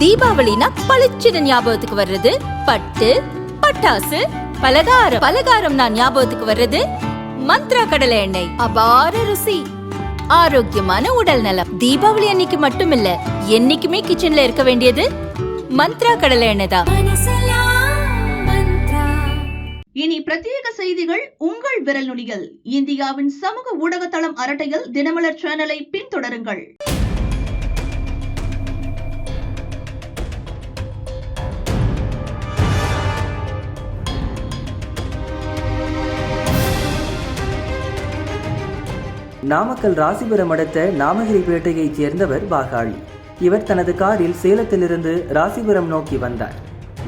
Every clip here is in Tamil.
தீபாவளினா பளிச்சுன்னு ஞாபகத்துக்கு வர்றது. பட்டு பட்டாசு பலகாரம். பலகாரம் நான் ஞாபகத்துக்கு வர்றது. மந்த்ரா கடலை எண்ணெய். அபார ருசி. ஆரோக்கியமான உடல் நலம். தீபாவளி அன்னைக்கு மட்டும் இல்ல என்னைக்குமே கிச்சன்ல இருக்க வேண்டியது மந்த்ரா கடலை எண்ணெய் தான். இனி பிரத்யேக செய்திகள் உங்கள் விரல் நுனிகள். இந்தியாவின் சமூக ஊடக தளம் அரட்டையில் தினமலர் சேனலை பின்தொடருங்கள். நாமக்கல் ராசிபுரம் அடுத்த நாமகிரிப்பேட்டையைச் சேர்ந்தவர் வாகாளி. இவர் தனது காரில் சேலத்திலிருந்து ராசிபுரம் நோக்கி வந்தார்.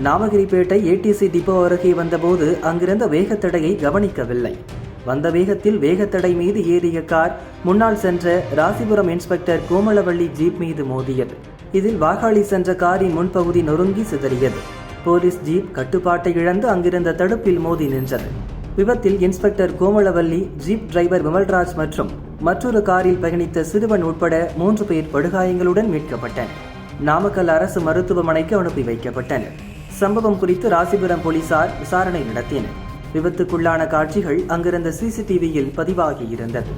நாமகிரிப்பேட்டை ஏடிசி டிப்போ அருகே வந்தபோது அங்கிருந்த வேகத்தடையை கவனிக்கவில்லை. வந்த வேகத்தில் வேகத்தடை மீது ஏறிய கார் முன்னால் சென்ற ராசிபுரம் இன்ஸ்பெக்டர் கோமலவள்ளி ஜீப் மீது மோதியது. இதில் வாகாளி சென்ற காரின் முன்பகுதி நொறுங்கி சிதறியது. போலீஸ் ஜீப் கட்டுப்பாட்டை இழந்து அங்கிருந்த தடுப்பில் மோதி நின்றது. விபத்தில் inspector Komalavalli jeep driver Vimalraj மற்றும் மற்றொரு காரில் பயணித்த சிறுவன் உட்பட மூன்று பேர் படுகாயங்களுடன் மீட்கப்பட்டனர். நாமக்கல் அரசு மருத்துவமனைக்கு அனுப்பி வைக்கப்பட்டனர். சம்பவம் குறித்து ராசிபுரம் போலீசார் விசாரணை நடத்தினர். விபத்துக்குள்ளான காட்சிகள் அங்கிருந்த சிசிடிவியில் பதிவாகியிருந்தது